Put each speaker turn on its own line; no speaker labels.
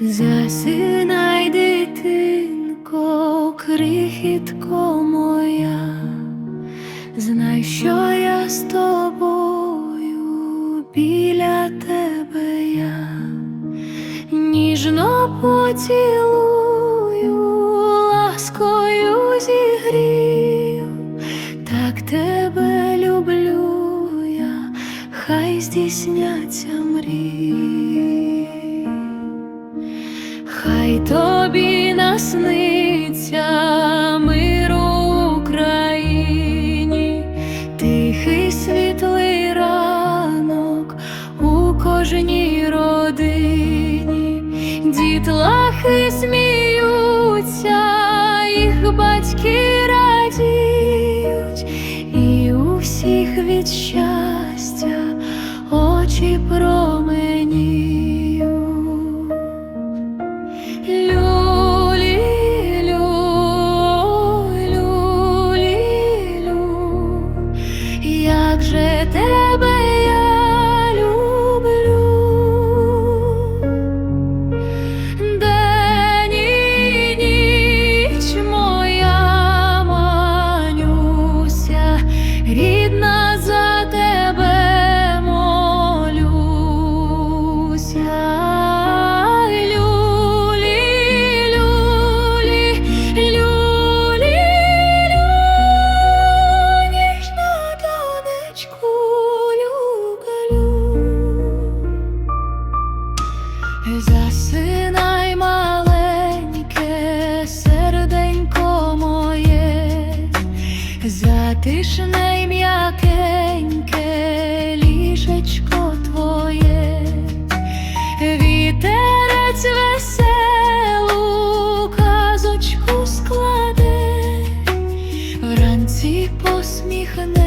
засинай дитинко, крихітко моя, знай, що я з тобою біля тебе я, ніжно поцілую, ласкою зігрію, так тебе люблю я, хай здійсняться мрії. Насниться мир Україні, тихий світлий ранок у кожній родині, дітлахи сміються, їх батьки радіють, і у всіх від щастя очі променіють. Як же тебе Тишне й м'якеньке ліжечко твоє, вітерець веселу казочку складе, вранці посміхне.